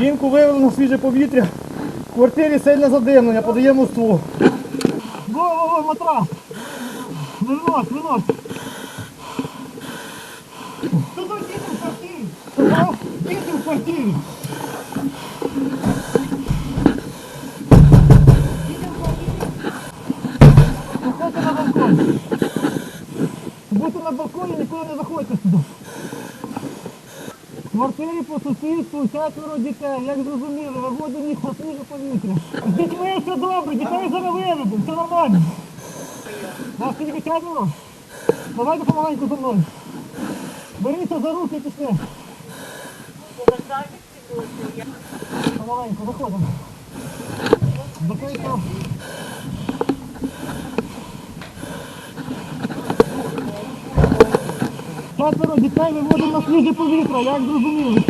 Жінку вивели на свіже повітря. В квартирі сильне задимлення, подаємо ствол. Во-во-во, матрас! Винос, винос! Тут діти в квартирі? Хто? Діти в квартирі! Виходьте на балкон. Будьте на балконі, нікуди не заходьте сюди. Квартирі по сусідству четверо дітей, як зрозуміли, виводимо їх на свіже повітря. З дітьми все добре, дітей зараз виведемо, все нормально. Вас тільки четверо? Давайте помаленьку за мною. Беріться за руки і пішли. Помаленьку, заходимо. Закрийте. Четверо дітей виводимо на свіже повітря, як зрозуміли.